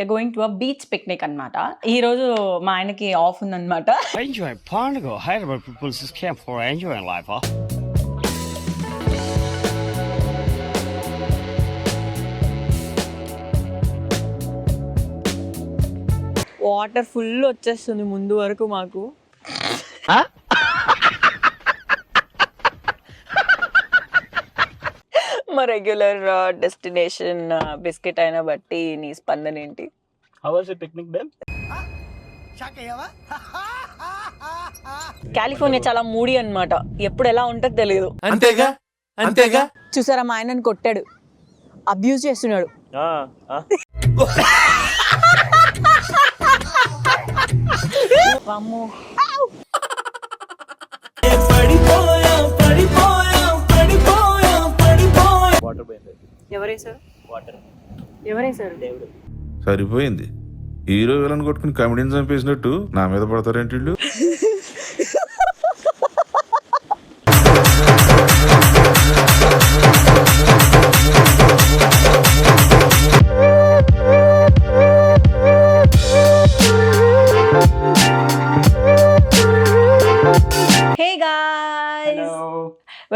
We are going to beach picnic అనమాట ఈ రోజు మా ఆయనకి ఆఫ్ ఉందన్నమాట. వాటర్ ఫుల్ వచ్చేస్తుంది ముందు వరకు మాకు. మా రెగ్యులర్ డెస్టినేషన్ బిస్కెట్ అయినా బట్టి నీ స్పందన ఏంటి? Ben? కాలిఫోర్నియా చాలా మూడి అన్నమాట. ఎప్పుడు ఎలా ఉంటుందో తెలియదు అంతేగా? అంతేగా? చూసారా మా ఆయనని కొట్టాడు. అబ్యూజ్ చేస్తున్నాడు. Ah, ఎవరేశారు water. ఎవరేశారు దేవుడు. సరిపోయింది. హీరో విలన్ కొట్టుకుని కమెడీని చంపేసినట్టు నా మీద పడతారేంటి వీళ్ళు?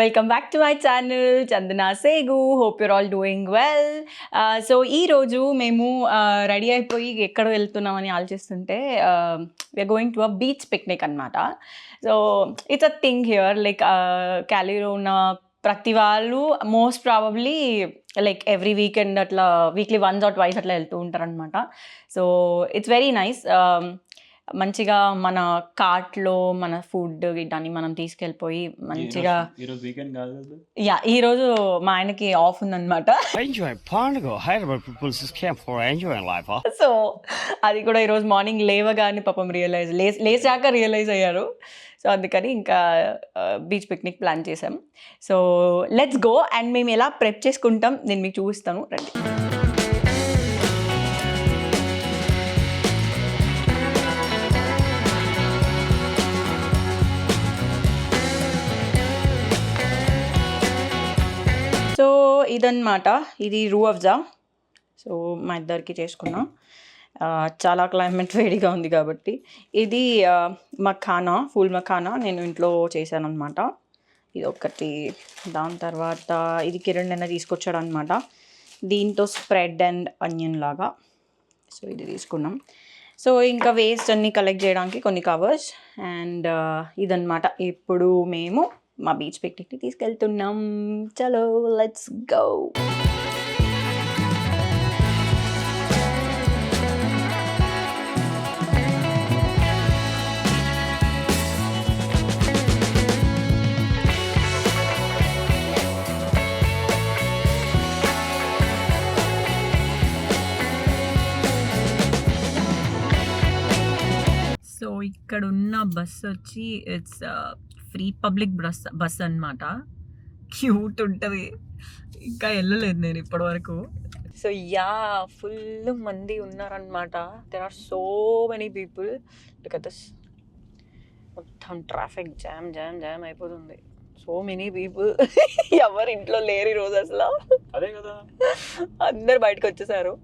Welcome back to my channel Chandana Segu hope you're all doing well so ఈరోజు ఈ రోజు మేము uh, రెడీ అయిపోయి ఎక్కడ వెళ్తున్నామని ఆలోచిస్తుంటే we are going to a beach picnic అనమాట so it's a thing here like క్యాలీలో ఉన్న ప్రతి వాళ్ళు most probably like every weekend అట్లా వీక్లీ వన్స్ ఆర్ ట్వైస్ అట్లా వెళ్తూ ఉంటారనమాట సో ఇట్స్ వెరీ నైస్ మంచిగా మన కార్ట్లో మన ఫుడ్ ఇవన్నీ మనం తీసుకెళ్ళిపోయి మంచిగా యా ఈ రోజు మా ఆయనకి ఆఫ్ ఉందన్నమాట? సో అది కూడా ఈరోజు మార్నింగ్ లేవగానే పాపం రియలైజ్ లేచాక రియలైజ్ అయ్యారు. సో అందుకని ఇంకా బీచ్ పిక్నిక్ ప్లాన్ చేసాం సో లెట్స్ గో అండ్ మేము ఎలా ప్రెప్ చేసుకుంటాం నేను మీకు చూపిస్తాను. రండి. ఇదన్నమాట. ఇది రూ అఫ్జా సో మా ఇద్దరికి చేసుకున్నాం. చాలా క్లైమేట్ వేడిగా ఉంది కాబట్టి. ఇది మఖానా ఫుల్ మఖానా నేను ఇంట్లో చేశాను అనమాట ఇది ఒకటి దాని తర్వాత ఇది కిరణ్ అయినా తీసుకొచ్చాడు అనమాట దీంతో స్ప్రెడ్ అండ్ అనియన్ లాగా. సో ఇది తీసుకున్నాం. సో ఇంకా వేస్ట్ అన్ని కలెక్ట్ చేయడానికి కొన్ని కవర్స్ అండ్ ఇదన్నమాట. ఇప్పుడు మేము మా బీచ్ పిక్నిక్ని తీసుకెళ్తున్నాం. చలో లెట్స్ గో సో ఇక్కడ ఉన్న బస్ వచ్చి it's free public bus bus అన్నమాట. క్యూట్ ఉంటుంది. ఇంకా వెళ్ళలేదు నేను ఇప్పటివరకు. సో యా ఫుల్ మంది ఉన్నారనమాట there are so many people look at this మొత్తం ట్రాఫిక్ జామ్ జామ్ జామ్ అయిపోతుంది. సో మెనీ పీపుల్ ఎవరు ఇంట్లో లేరు ఈ రోజు అసలు. అదే కదా. అందరు బయటకు వచ్చేసారు.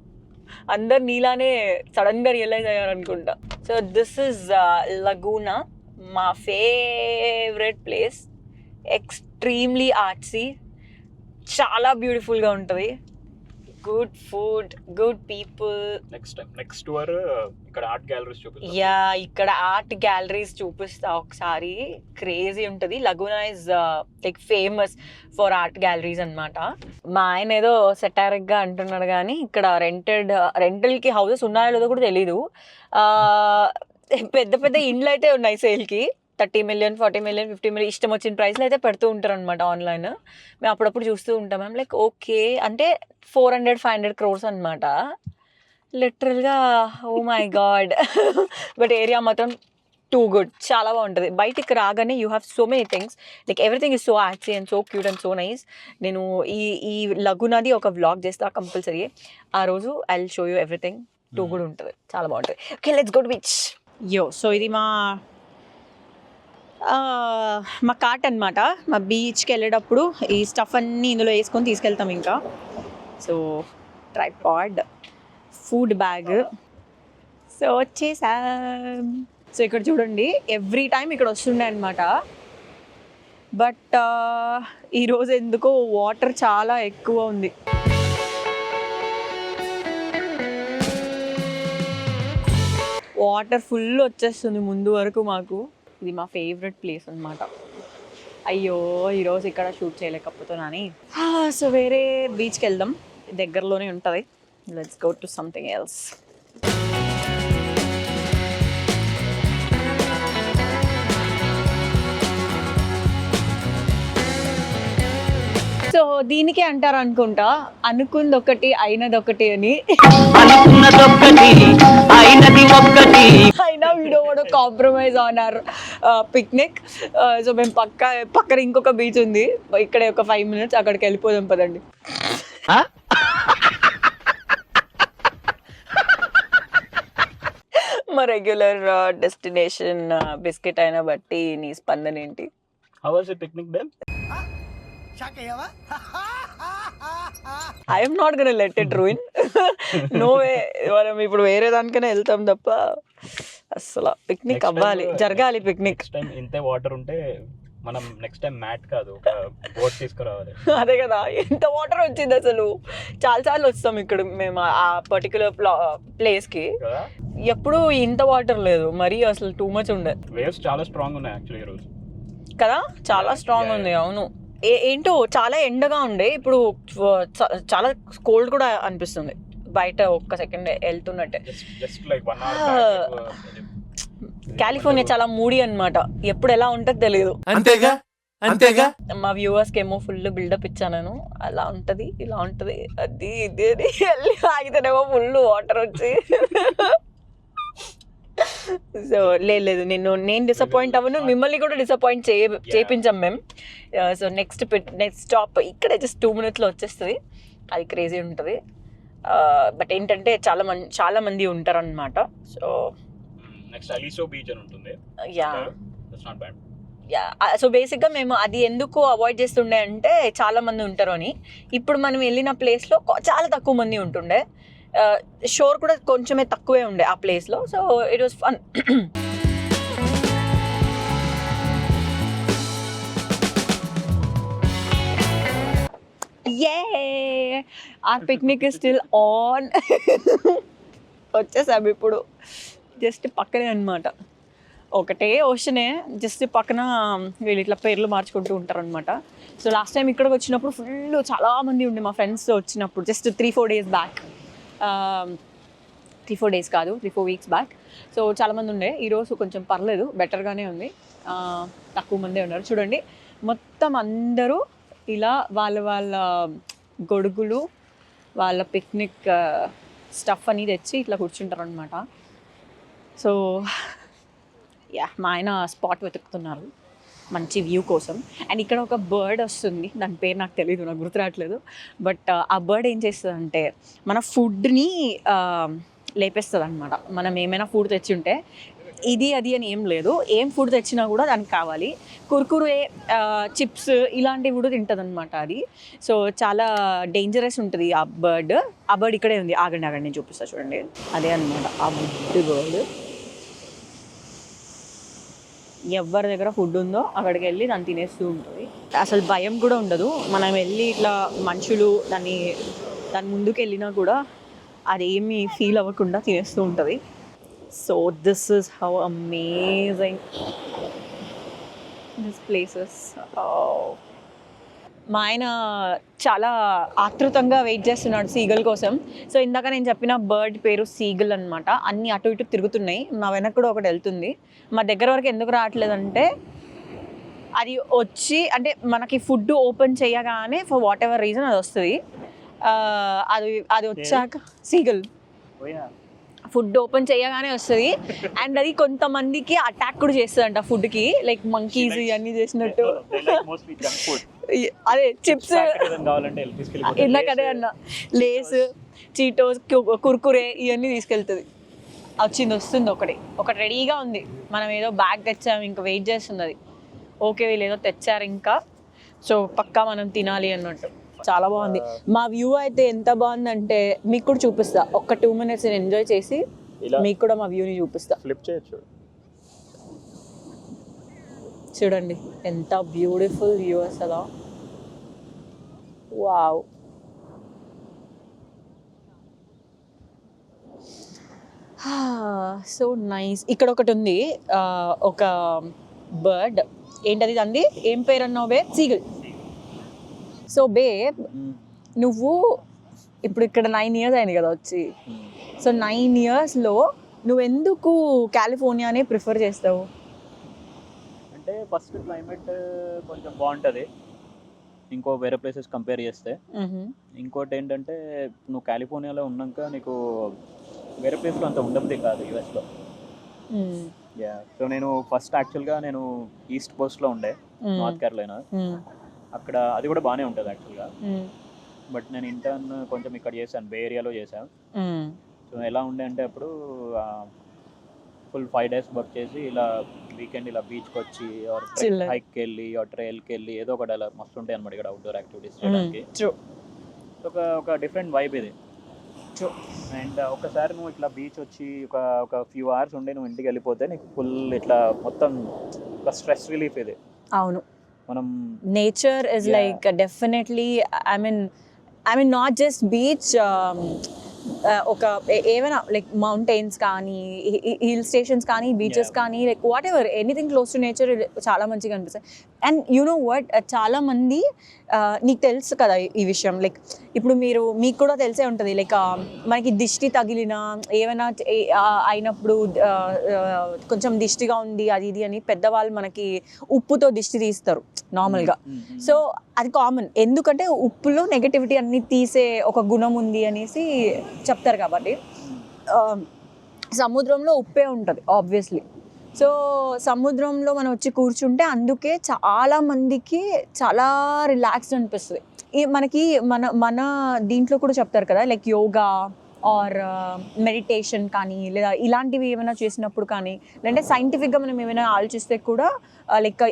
అందరు నీలానే సడన్గా రియలైజ్ అయ్యారు అనుకుంటా సో దిస్ ఇస్ లగూనా మా ఫేవరెట్ ప్లేస్ ఎక్స్ట్రీమ్లీ ఆర్ట్సీ చాలా బ్యూటిఫుల్గా ఉంటుంది. Good food good people next time next tour ఇక్కడ ఆర్ట్ గ్యాలరీస్ చూపిస్తాం యా ఇక్కడ ఆర్ట్ గ్యాలరీస్ చూపిస్తా ఒకసారి. క్రేజీ ఉంటుంది. Laguna is like famous for art galleries అన్నమాట. మా ఆయన ఏదో సెటారిక్గా అంటున్నాడు కానీ ఇక్కడ రెంటెడ్ రెంటల్కి హౌసెస్ ఉన్నాయో లేదో కూడా తెలీదు. ఆ, పెద్ద పెద్ద ఇండ్లు అయితే ఉన్నాయి సేల్కి thirty million forty million fifty million ఇష్టం వచ్చిన ప్రైస్లో అయితే పెడుతూ ఉంటారు అనమాట ఆన్లైన్. మేము అప్పుడప్పుడు చూస్తూ ఉంటాం. మేము లైక్ ఓకే. అంటే four hundred five hundred crores అనమాట లిటరల్గా oh my God. But area మాత్రం టూ గుడ్. చాలా బాగుంటుంది. బయటికి రాగానే you have so many things. Like everything is so sexy and so cute and so nice. నేను ఈ ఈ లగునది ఒక వ్లాగ్ చేస్తా కంపల్సరీ. ఆ రోజు I show you everything. Too good ఉంటుంది. చాలా బాగుంటుంది. Okay let's good beach. Yo so ఇది మా మా కార్ట్ అనమాట మా బీచ్కి వెళ్ళేటప్పుడు ఈ స్టఫ్ అన్నీ ఇందులో వేసుకొని తీసుకెళ్తాం ఇంకా. So tripod food bag so వచ్చేసా. సో ఇక్కడ చూడండి ఎవ్రీ టైం ఇక్కడ వస్తుండే అనమాట బట్ ఈరోజు ఎందుకో వాటర్ చాలా ఎక్కువ ఉంది. వాటర్ ఫుల్ వచ్చేస్తుంది ముందు వరకు మాకు. ఇది మా ఫేవరెట్ ప్లేస్ అన్నమాట. అయ్యో ఈరోజు ఇక్కడ షూట్ చేయలేకపోతున్నాని. సో వేరే బీచ్కి వెళ్దాం. దగ్గరలోనే ఉంటుంది. Let's go to something else so దీనికి అంటారు అనుకుంటా అనుకుంది ఒకటి అయినది ఒకటి అని అయినా వీడియో కూడా compromise on our picnic so మేము పక్క పక్కన ఇంకొక బీచ్ ఉంది. ఇక్కడ ఒక ఫైవ్ మినిట్స్ అక్కడికి వెళ్ళిపోదాం పదండి. మా రెగ్యులర్ డెస్టినేషన్ బిస్కెట్ అయినా బట్టి నీ స్పందన ఏంటి how was picnic well I'm not gonna let it ruin no way మనం ఇప్పుడు వేరే దానికైనా వెళ్తాం తప్ప అసలు పిక్నిక్ అవ్వాలి జరగాలి పిక్నిక్ టైం ఇంతే వాటర్ ఉంటే మనం నెక్స్ట్ టైం మ్యాట్ కాదు ఒక బోట్ తీసుకురావాలి. అదే కదా ఎంత వాటర్ వచ్చింది అసలు. చాలా సార్లు వస్తాం ఇక్కడ మేము ఆ పర్టికులర్ ప్లేస్కి కదా? ఎప్పుడు ఇంత వాటర్ లేదు మరీ అసలు టూ మచ్ ఉండే. వేవ్స్ చాలా స్ట్రాంగ్ ఉన్నాయి యాక్చువల్లీ ఈరోజు కదా చాలా స్ట్రాంగ్ ఉంది అవును. ఏంటో చాలా ఎండగా ఉండే. ఇప్పుడు చాలా కోల్డ్ కూడా అనిపిస్తుంది. బయట ఒక్క సెకండ్ వెళ్తున్నట్టే. కాలిఫోర్నియా చాలా మూడి అన్నమాట. ఎప్పుడు ఎలా ఉంటుందో తెలియదు అంతేగా? అంతేగా? మా వ్యూవర్స్కి ఏమో ఫుల్ బిల్డప్ ఇచ్చాను నేను. అలా ఉంటుంది ఇలా ఉంటుంది అది ఇది అని వెళ్ళి ఆగితేనేమో ఫుల్ వాటర్ వచ్చి. సో లేదు లేదు నేను నేను డిసప్పాయింట్ అవ్వను. మిమ్మల్ని కూడా డిసప్పాయింట్ చేయ చేపించాం మేము సో నెక్స్ట్ నెక్స్ట్ స్టాప్ ఇక్కడే జస్ట్ టూ మినిట్స్లో వచ్చేస్తుంది. అది క్రేజీ ఉంటుంది. బట్ ఏంటంటే చాలా మంది చాలా మంది ఉంటారు అనమాట సో నెక్స్ట్ అలీసో బీచ్ అని ఉంటుంది. Yeah that's not bad yeah so బేసిక్గా మేము అది ఎందుకు అవాయిడ్ చేస్తుండే అంటే చాలా మంది ఉంటారు అని. ఇప్పుడు మనం వెళ్ళిన ప్లేస్లో చాలా తక్కువ మంది ఉంటుండే. షోర్ కూడా కొంచెమే తక్కువే ఉండే ఆ ప్లేస్లో. So it was fun a our picnic is still on వచ్చేసాం ఇప్పుడు. జస్ట్ పక్కనే అనమాట ఒకటే ఓషనే జస్ట్ పక్కన వీళ్ళు ఇట్లా పేర్లు మార్చుకుంటూ ఉంటారు అనమాట సో లాస్ట్ టైం ఇక్కడికి వచ్చినప్పుడు ఫుల్ చాలామంది ఉండే మా ఫ్రెండ్స్ వచ్చినప్పుడు just three four days back three four days కాదు three four weeks back so చాలామంది ఉండే. ఈరోజు కొంచెం పర్లేదు బెటర్గానే ఉంది. Uh, తక్కువ మందే ఉన్నారు. చూడండి మొత్తం అందరూ ఇలా వాళ్ళ వాళ్ళ గొడుగులు వాళ్ళ పిక్నిక్ స్టఫ్ uh, అని తెచ్చి ఇట్లా కూర్చుంటారు అనమాట సో యా మా ఆయన స్పాట్ వెతుకుతున్నారు. మంచి వ్యూ కోసం. అండ్ ఇక్కడ ఒక బర్డ్ వస్తుంది. దాని పేరు నాకు తెలియదు నాకు గుర్తురావట్లేదు బట్ ఆ బర్డ్ ఏం చేస్తుందంటే మన ఫుడ్ని లేపేస్తుంది అనమాట మనం ఏమైనా ఫుడ్ తెచ్చి ఉంటే ఇది అది అని ఏం లేదు. ఏం ఫుడ్ తెచ్చినా కూడా దానికి కావాలి. కుర్కురే చిప్స్ ఇలాంటివి కూడా తింటుంది అనమాట అది. సో చాలా డేంజరస్ ఉంటుంది ఆ బర్డ్. ఆ బర్డ్ ఇక్కడే ఉంది. ఆగండి ఆగండి నేను చూపిస్తాను చూడండి. అదే అనమాట ఆ బుడ్డి బర్డ్. ఎవరి దగ్గర ఫుడ్ ఉందో అక్కడికి వెళ్ళి దాన్ని తినేస్తూ ఉంటుంది. అసలు భయం కూడా ఉండదు. మనం వెళ్ళి ఇట్లా మనుషులు దాన్ని దాని ముందుకు వెళ్ళినా కూడా అదేమి ఫీల్ అవ్వకుండా తినేస్తూ ఉంటుంది. So this is how amazing this places మా ఆయన చాలా ఆతృతంగా వెయిట్ చేస్తున్నాడు సీగల్ కోసం. సో ఇందాక నేను చెప్పిన బర్డ్ పేరు సీగల్ అన్నమాట. అన్ని అటు ఇటు తిరుగుతున్నాయి. మా వెనక కూడా ఒకటి వెళ్తుంది. మా దగ్గర వరకు ఎందుకు రావట్లేదంటే అది వచ్చి అంటే మనకి ఫుడ్ ఓపెన్ చేయగానే ఫర్ వాట్ ఎవర్ రీజన్ అది వస్తుంది. అది అది వచ్చాక సీగల్. ఫుడ్ ఓపెన్ చేయగానే వస్తుంది. అండ్ అది కొంతమందికి అటాక్ కూడా చేస్తుంది అంట ఫుడ్కి. లైక్ మంకీస్ ఇవన్నీ చేసినట్టు. అదే చిప్స్ ఇందాకనే అన్న. లేస్ చీటోస్ కుర్కురే ఇవన్నీ తీసుకెళ్తుంది. వచ్చింది వస్తుంది ఒకటి. ఒకటి రెడీగా ఉంది. మనం ఏదో బ్యాగ్ తెచ్చాము ఇంకా వెయిట్ చేస్తుంది అది ఓకే వీళ్ళు ఏదో తెచ్చారు ఇంకా. సో పక్కా మనం తినాలి అన్నట్టు. చాలా బాగుంది. మా వ్యూ అయితే ఎంత బాగుందంటే మీకు కూడా చూపిస్తా. ఒక్క టూ మినిట్స్ నేను ఎంజాయ్ చేసి మీకు కూడా మా వ్యూని చూపిస్తా. ఫ్లిప్ చేయొచ్చు. చూడండి. ఎంత బ్యూటిఫుల్ వ్యూ అసలు. వావ్ సో నైస్ ఇక్కడ ఒకటి ఉంది. ఒక బర్డ్ ఏంటది అంది ఏం పేరు అన్నావు బే? సీగల్ సో బే నువ్వు ఇప్పుడు ఇక్కడ నైన్ ఇయర్స్ అయింది కదా వచ్చి. సో నైన్ ఇయర్స్లో నువ్వు ఎందుకు కాలిఫోర్నియానే ప్రిఫర్ చేస్తావు? అంటే ఫస్ట్ క్లైమేట్ కొంచెం బాగుంటుంది. ఇంకో వేరే ప్లేసెస్ కంపేర్ చేస్తే. ఇంకోటి ఏంటంటే నువ్వు కాలిఫోర్నియాలో ఉన్నాక నీకు వేరే ప్లేస్లో అంత ఉండబుద్ది కాదు యూఎస్లో యా సో నేను ఫస్ట్ యాక్చువల్గా నేను ఈస్ట్ కోస్ట్లో ఉండే నార్త్ కేరళైనా అక్కడ అది కూడా బాగానే ఉంటుంది యాక్చువల్గా బట్ నేను ఇంటర్న్ కొంచెం ఇక్కడ చేశాను బే ఏరియాలో చేశాను. సో ఎలా ఉండే అంటే అప్పుడు ఫుల్ ఫైవ్ డేస్ వర్క్ చేసి ఇలా వీకెండ్ ఇలా బీచ్కి వచ్చి. హైక్కి వెళ్ళి ట్రైల్కి వెళ్ళి ఏదో ఒకటి అలా మస్తు ఉంటాయి అనమాట ఇక్కడ అవుట్డోర్ యాక్టివిటీస్ చేయడానికి True. ఒక ఒక డిఫరెంట్ వైబ్ ఇది. అండ్ ఒకసారి నువ్వు ఇట్లా బీచ్ వచ్చి ఒక ఒక ఫ్యూ అవర్స్ ఉండి నువ్వు ఇంటికి వెళ్ళిపోతే నీకు ఫుల్ ఇట్లా మొత్తం ఒక స్ట్రెస్ రిలీఫ్ ఇది అవును మనం nature is. Like definitely I mean I mean not just beach uh, ఒక ఏమైనా లైక్ మౌంటైన్స్ కానీ హిల్ స్టేషన్స్ కానీ బీచెస్. కానీ like whatever anything close to nature చాలా మంచిగా అనిపిస్తాయి. అండ్ యు నో వాట్ చాలా మంది నీకు తెలుసు కదా ఈ- విషయం. లైక్ ఇప్పుడు మీరు మీకు కూడా తెలిసే ఉంటుంది. లైక్ మనకి దిష్టి తగిలిన ఏమైనా అయినప్పుడు కొంచెం దిష్టిగా ఉంది అది ఇది అని పెద్దవాళ్ళు మనకి ఉప్పుతో దిష్టి తీస్తారు నార్మల్గా. సో అది కామన్. ఎందుకంటే ఉప్పులో నెగటివిటీ అన్ని తీసే ఒక గుణం ఉంది అనేసి చెప్తారు కాబట్టి సముద్రంలో ఉప్పే ఉంటుంది ఆబ్వియస్లీ సో సముద్రంలో మనం వచ్చి కూర్చుంటే అందుకే చాలా మందికి చాలా రిలాక్స్డ్ అనిపిస్తుంది. ఈ మనకి మన మన దీంట్లో కూడా చెప్తారు కదా లైక్ యోగా ఆర్ మెడిటేషన్ కానీ లేదా ఇలాంటివి ఏమైనా చేసినప్పుడు కానీ లేదంటే సైంటిఫిక్గా మనం ఏమైనా ఆలోచిస్తే కూడా లైక్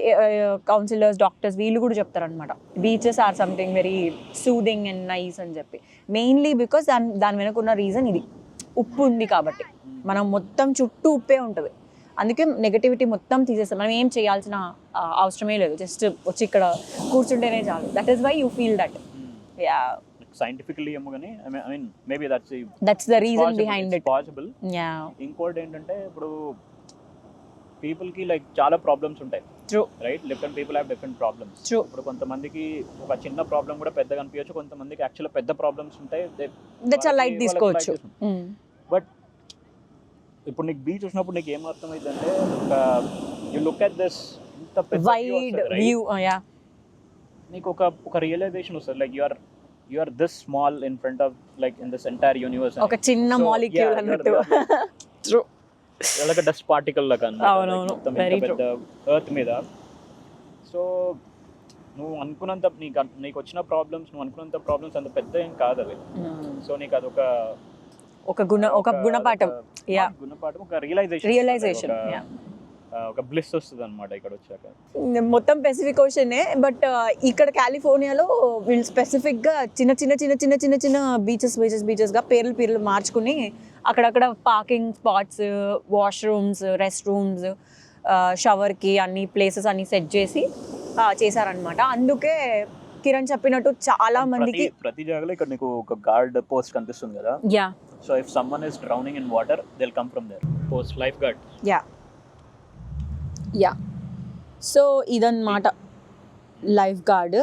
కౌన్సిలర్స్ డాక్టర్స్ వీళ్ళు కూడా చెప్తారనమాట beaches are something very soothing and nice అని చెప్పి. మెయిన్లీ బికాస్ దాని దాని వెనక ఉన్న రీజన్ ఇది. ఉప్పు ఉంది కాబట్టి. మనం మొత్తం చుట్టూ ఉప్పే ఉంటుంది. అందుకే నెగటివిటీ మొత్తం తీసేస్తాం. మనం ఏం చేయాల్సిన అవసరమే లేదు. జస్ట్ వచ్చి ఇక్కడ కూర్చుంటేనే చాలు. That is why you feel that yeah scientifically ఏమో కానీ I mean maybe that's that's the reason behind it possible yeah ఇంకోటి ఏంటంటే ఇప్పుడు పీపుల్కి లైక్ చాలా ప్రాబ్లమ్స్ ఉంటాయి. Right different people have different problems. ఇప్పుడు కొంతమందికి ఒక చిన్న ప్రాబ్లం కూడా పెద్దగా అనిపించచ్చు కొంతమందికి యాక్చువల్ పెద్ద ప్రాబ్లమ్స్ ఉంటాయి. దట్స్ లైట్ తీసుకోవచ్చు. బట్ ఇప్పుడు నీకు బీచ్ చూసినప్పుడు నీకు ఏం అర్థమైంది అంటే ఒక యు లుక్ అట్ దిస్ ఇంత వైడ్? వ్యూ యా నీకు ఒక ఒక రియలైజేషన్ వస్తుంది. Like you are you are this small in front of like in this entire universe ఒక చిన్న మాలిక్యూల్ అన్నట్టు. you're- Like డస్ట్ పార్టికల్ లాగా. అవునవును, పెద్ద ఎర్త్ మీద సో నువ్వు అనుకున్నంత నీకు నీకు వచ్చిన ప్రాబ్లమ్స్ నువ్వు అనుకున్నంత ప్రాబ్లమ్స్ అంత పెద్ద ఏం కాదు అవి సో నీకు అదొక ఒక గుణ ఒక గుణపాఠం. గుణపాఠం ఒక రియలైజేషన్ yeah. ఒక బ్లిస్ వస్తుంది అనమాట ఇక్కడ వచ్చాక. మొత్తం పెసిఫిక్ ఓషనే బట్ ఇక్కడ కాలిఫోర్నియాలో వీళ్ళు స్పెసిఫిక్గా చిన్న చిన్న చిన్న చిన్న చిన్న చిన్న బీచెస్ బీచెస్ బీచెస్గా పేర్లు పేర్లు మార్చుకుని అక్కడక్కడ parking spots washrooms rest rooms షవర్కి అన్ని ప్లేసెస్ అన్ని సెట్ చేసి ఆ, చేశారనమాట అందుకే కిరణ్ చెప్పినట్టు చాలా మందికి ప్రతి జాగాలో ఇక్కడ నీకు ఒక గార్డ్ పోస్ట్ కనిపిస్తుంది కదా? Yeah so if someone is drowning in water they'll come from there post life guard yeah yeah so ఇదన్నమాట లైఫ్ గార్డ్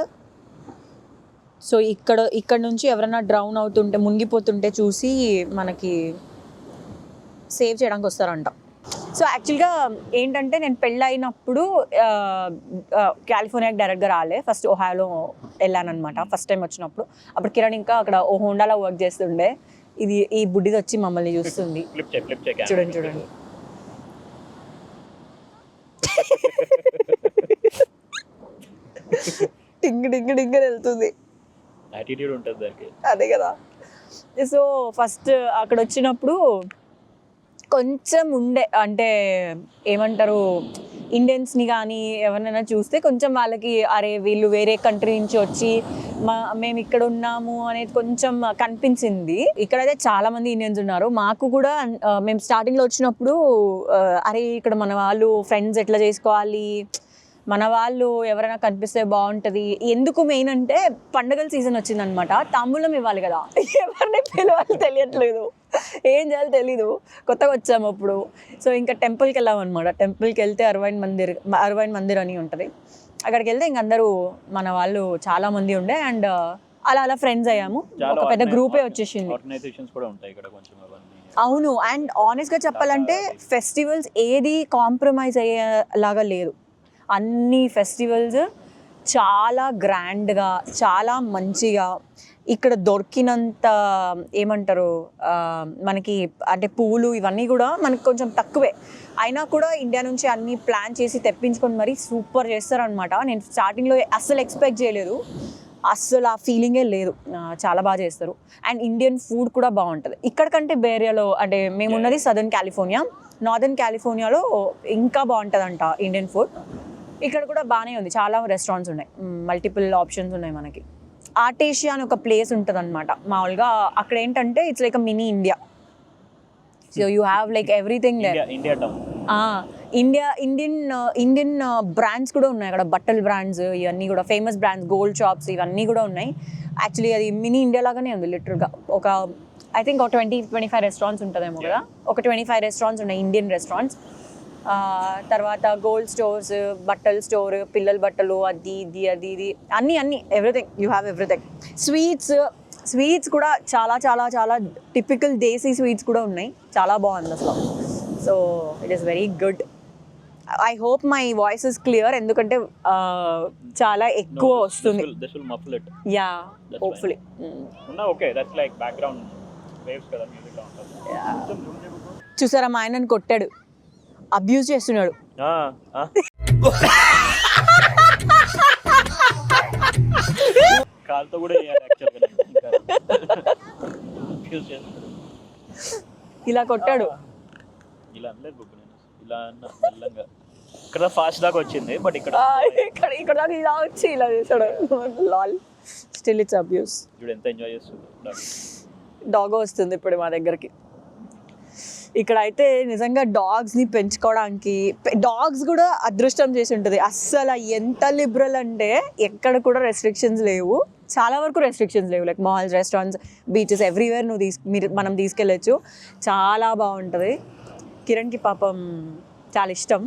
సో ఇక్కడ ఇక్కడ నుంచి ఎవరైనా డ్రౌన్ అవుతుంటే మునిగిపోతుంటే చూసి మనకి సేవ్ చేయడానికి వస్తారంట. సో యాక్చువల్గా ఏంటంటే నేను పెళ్ళైనప్పుడు ఆ, ఆ, కాలిఫోర్నియాకి డైరెక్ట్గా రాలే. ఫస్ట్ ఒహాలో వెళ్ళానమాట ఫస్ట్ టైం వచ్చినప్పుడు. అప్పుడు కిరణ్ ఇంకా అక్కడ ఓ హోండాలో వర్క్ చేస్తుండే. ఇది ఈ బుడ్డిది వచ్చి మమ్మల్ని చూస్తుంది. చూడండి చూడండి. టింగ్ డింగ్ డింగ్ అని వెళ్తుంది. యాటిట్యూడ్ ఉంటుంది దానికి. అదే కదా. సో ఫస్ట్ అక్కడ వచ్చినప్పుడు కొంచెం ఉండే అంటే ఏమంటారు ఇండియన్స్ని కానీ ఎవరినైనా చూస్తే కొంచెం వాళ్ళకి అరే వీళ్ళు వేరే కంట్రీ నుంచి వచ్చి మా మేము ఇక్కడ ఉన్నాము అనేది కొంచెం కనిపించింది. ఇక్కడైతే చాలా మంది ఇండియన్స్ ఉన్నారు. మాకు కూడా మేము స్టార్టింగ్లో వచ్చినప్పుడు అరే ఇక్కడ మన వాళ్ళు ఫ్రెండ్స్ ఎట్లా చేసుకోవాలి? మన వాళ్ళు ఎవరైనా కనిపిస్తే బాగుంటుంది. ఎందుకు మెయిన్ అంటే పండగల సీజన్ వచ్చిందనమాట. తాంబూలం ఇవ్వాలి కదా. ఎవరిని పిలవాలి తెలియట్లేదు. ఏం చేయాలో తెలీదు. కొత్తగా వచ్చాము అప్పుడు. సో ఇంకా టెంపుల్కి వెళ్ళాం అనమాట టెంపుల్కి వెళ్తే అరవైన్ మందిర్ అరవైన్ మందిర్ అని ఉంటుంది. అక్కడికి వెళ్తే ఇంక అందరూ మన వాళ్ళు చాలా మంది ఉండే అండ్ అలా అలా ఫ్రెండ్స్ అయ్యాము. ఒక పెద్ద గ్రూపే వచ్చేసింది. అవును. అండ్ ఆనెస్ట్గా చెప్పాలంటే ఫెస్టివల్స్ ఏది కాంప్రమైజ్ అయ్యేలాగా లేదు. అన్ని ఫెస్టివల్స్ చాలా గ్రాండ్గా చాలా మంచిగా ఇక్కడ దొరికినంత ఏమంటారు మనకి అంటే పూలు ఇవన్నీ కూడా మనకి కొంచెం తక్కువే. అయినా కూడా ఇండియా నుంచి అన్ని ప్లాన్ చేసి తెప్పించుకొని మరీ సూపర్ చేస్తారనమాట నేను స్టార్టింగ్లో అస్సలు ఎక్స్పెక్ట్ చేయలేదు. అస్సలు ఆ ఫీలింగే లేదు. చాలా బాగా చేస్తారు. అండ్ ఇండియన్ ఫుడ్ కూడా బాగుంటుంది. ఇక్కడ కంటే బేరియాలో అంటే మేము ఉన్నది సదర్న్ కాలిఫోర్నియా. నార్దర్న్ కాలిఫోర్నియాలో ఇంకా బాగుంటుందంట ఇండియన్ ఫుడ్. ఇక్కడ కూడా బాగానే ఉంది. చాలా రెస్టారెంట్స్ ఉన్నాయి. మల్టిపుల్ ఆప్షన్స్ ఉన్నాయి మనకి. ఆర్టేషియా అని ఒక ప్లేస్ ఉంటుంది అనమాట మామూలుగా అక్కడ ఏంటంటే it's like mini India so you have like everything India Indian Indian brands కూడా ఉన్నాయి అక్కడ. బట్టల బ్రాండ్స్ ఇవన్నీ కూడా. ఫేమస్ బ్రాండ్స్ గోల్డ్ షాప్స్ ఇవన్నీ కూడా ఉన్నాయి. యాక్చువల్లీ అది మినీ ఇండియా లాగానే ఉంది లిటరల్గా ఒక ఐ థింక్ ఒక ట్వంటీ ట్వంటీ ఫైవ్ రెస్టారెంట్స్ ఉంటుందేమో కదా? ఒక ట్వంటీ ఫైవ్ రెస్టారెంట్స్ ఉన్నాయి ఇండియన్ రెస్టారెంట్స్ తర్వాత గోల్డ్ స్టోర్స్ బట్టల స్టోర్ పిల్లల బట్టలు అది ఇది అది ఇది. అన్నీ అన్నీ everything you have everything sweets sweets కూడా చాలా చాలా చాలా టిపికల్ దేశీ స్వీట్స్ కూడా ఉన్నాయి. చాలా బాగుంది అసలు. So it is very good I hope my voice is clear ఎందుకంటే చాలా ఎక్కువ వస్తుంది. Yeah. Hopefully okay that's like background waves కదా మ్యూజిక్ లా ఉంటుంది. చూసారా మా ఆయనను కొట్టాడు. అబ్యూజ్ చేస్తున్నాడు. కాలుతో కూడా. ఇలా కొట్టాడు. ఇలా అనలేదు బుక్ నేను. ఇలా అన్న మెల్లంగా. ఇక్కడ ఫాస్ట్ దాకా వచ్చింది బట్ ఇక్కడ ఇక్కడ ఇక్కడ దాకా ఇలా వచ్చి ఇలా చేశాడు. లాల్. స్టిల్ ఇట్స్ అబ్యూస్ చూడు ఎంత ఎంజాయ్ చేస్తుంది. డాగ్ వస్తుంది ఇప్పుడు మా దగ్గరికి. ఇక్కడ అయితే నిజంగా డాగ్స్ని పెంచుకోవడానికి డాగ్స్ కూడా అదృష్టం చేసి ఉంటుంది. అస్సలు ఎంత లిబరల్ అంటే ఎక్కడ కూడా రెస్ట్రిక్షన్స్ లేవు. చాలా వరకు రెస్ట్రిక్షన్స్ లేవు. Like malls restaurants beaches everywhere నువ్వు తీసు మీరు మనం తీసుకెళ్ళచ్చు. చాలా బాగుంటుంది. కిరణ్కి పాపం చాలా ఇష్టం.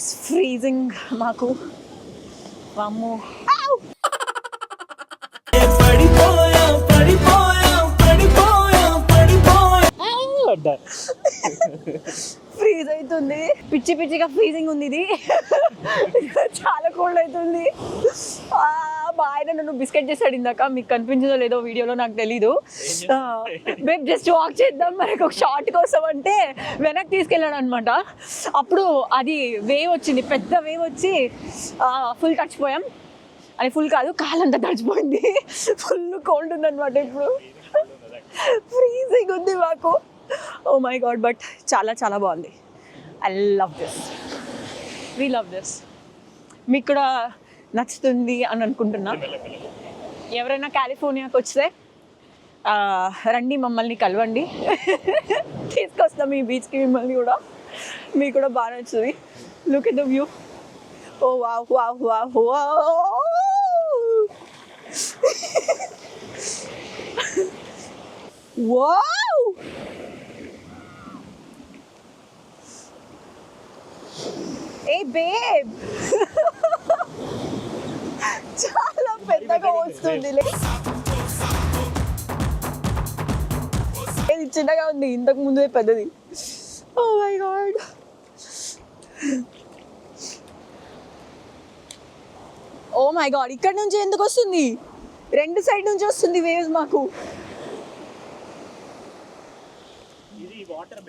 ఇట్స్ ఫ్రీజింగ్ మాకు వామ్మో అవుతుంది. పిచ్చి పిచ్చిగా ఫ్రీజింగ్ ఉంది ఇది. చాలా కోల్డ్ అవుతుంది. ఆ, మా ఆయన నన్ను బిస్కెట్ చేశాడు ఇందాక. మీకు కనిపించిందో లేదో వీడియోలో నాకు తెలీదు. మేము జస్ట్ వాక్ చేద్దాం. మనకు ఒక షార్ట్ కోసం అంటే వెనక్కి తీసుకెళ్ళాడు అనమాట అప్పుడు అది వేవ్ వచ్చింది. పెద్ద వేవ్ వచ్చి ఫుల్ తడిచిపోయాం అని ఫుల్ కాదు కాలంతా తడిచిపోయింది. ఫుల్ కోల్డ్ ఉందన్నమాట ఇప్పుడు. ఫ్రీజింగ్ ఉంది మాకు. ఓ మై గాడ్ బట్ చాలా చాలా బాగుంది. I love this we love this మీకు కూడా నచ్చుతుంది అని అనుకుంటున్నా. ఎవరైనా కాలిఫోర్నియాకి వస్తే రండి మమ్మల్ని కలవండి. తీసుకొస్తాం ఈ బీచ్కి మిమ్మల్ని కూడా. మీకు కూడా బాగా నచ్చుతుంది. Look at the view oh wow wow wow wow. Hey babe చాలా పెద్దగా వస్తుంది. ఇది చిన్నగా ఉంది? ఇంతకు ముందే పెద్దది. Oh my God oh my God ఇక్కడ నుంచి ఎందుకు వస్తుంది? రెండు సైడ్ నుంచి వస్తుంది వేవ్స్ మాకు. ఇది water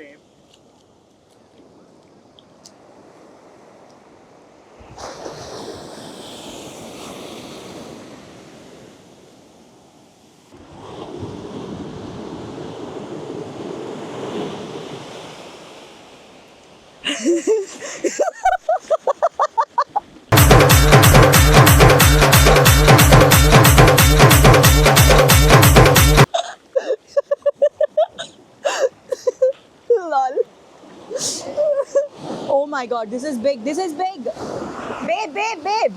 my god this is big this is big babe babe babe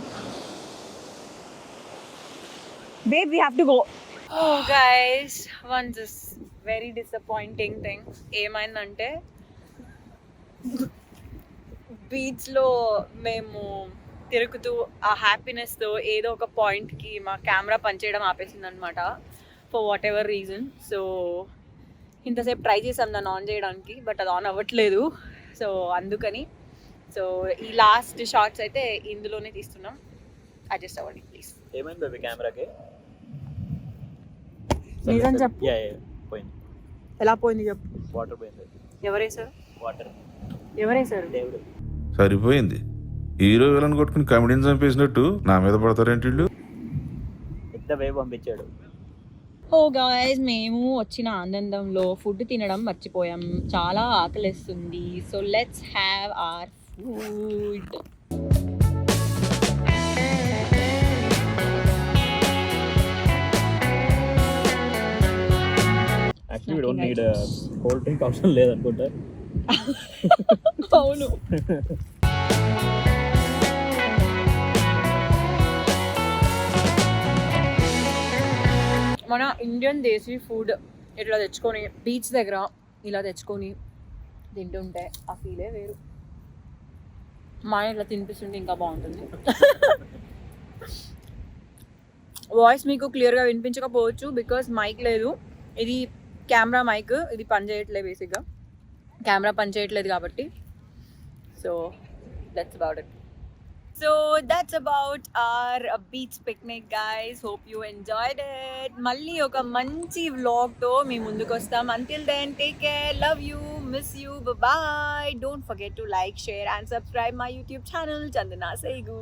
babe we have to go oh guys one this very disappointing thing ఏమైందంటే బీచ్లో మేము తిరుగుతూ ఆ హ్యాపీనెస్తో ఏదో ఒక పాయింట్కి మా కెమెరా పనిచేయడం ఆపేసింది అనమాట for whatever reason so ఇంతసేపు ట్రై చేసాం దాన్ని ఆన్ చేయడానికి బట్ అది ఆన్ అవ్వట్లేదు. సో అందుకని సో ఈ లాస్ట్ షార్ట్స్ అయితే ఇందులోనే తీస్తున్నాం. అడ్జస్ట్ అవ్వండి ప్లీజ్ ఏమైంది బేబీ కెమెరాకి నిజం చెప్పు. యా యా పోయింది. ఎలా పోయింది చెప్పు. వాటర్ పోయింది. ఎవరేసారు వాటర్ ఎవరేసారు దేవుడు. సరిపోయింది. హీరో విలన్ కొట్టుకుని కమెడీని చంపేసినట్టు నా మీద పడతారేంటి వీళ్ళు? పెద్ద వేవ్ పంపించాడు. ఓ గాయస్ మేము వచ్చిన ఆనందంలో ఫుడ్ తినడం మర్చిపోయాం. చాలా ఆకలిస్తుంది. So let's have our food actually don't need cold drink అవసరం లేదనుకుంటా. అవును. మన ఇండియన్ దేశీ ఫుడ్ ఇట్లా తెచ్చుకొని బీచ్ దగ్గర ఇలా తెచ్చుకొని తింటుంటే ఆ ఫీలే వేరు. మా ఇట్లా తినిపిస్తుంటే ఇంకా బాగుంటుంది. వాయిస్ మీకు క్లియర్గా వినిపించకపోవచ్చు బికాస్ మైక్ లేదు. ఇది కెమెరా మైక్ ఇది పని చేయట్లేదు బేసిక్గా. కెమెరా పని చేయట్లేదు కాబట్టి. So that's about it so that's about our beach picnic guys hope you enjoyed it మళ్ళీ ఒక మంచి వ్లాగ్తో మీ ముందుకు వస్తాం. Until then take care love you miss you bye don't forget to like share and subscribe my YouTube channel Chandana Segu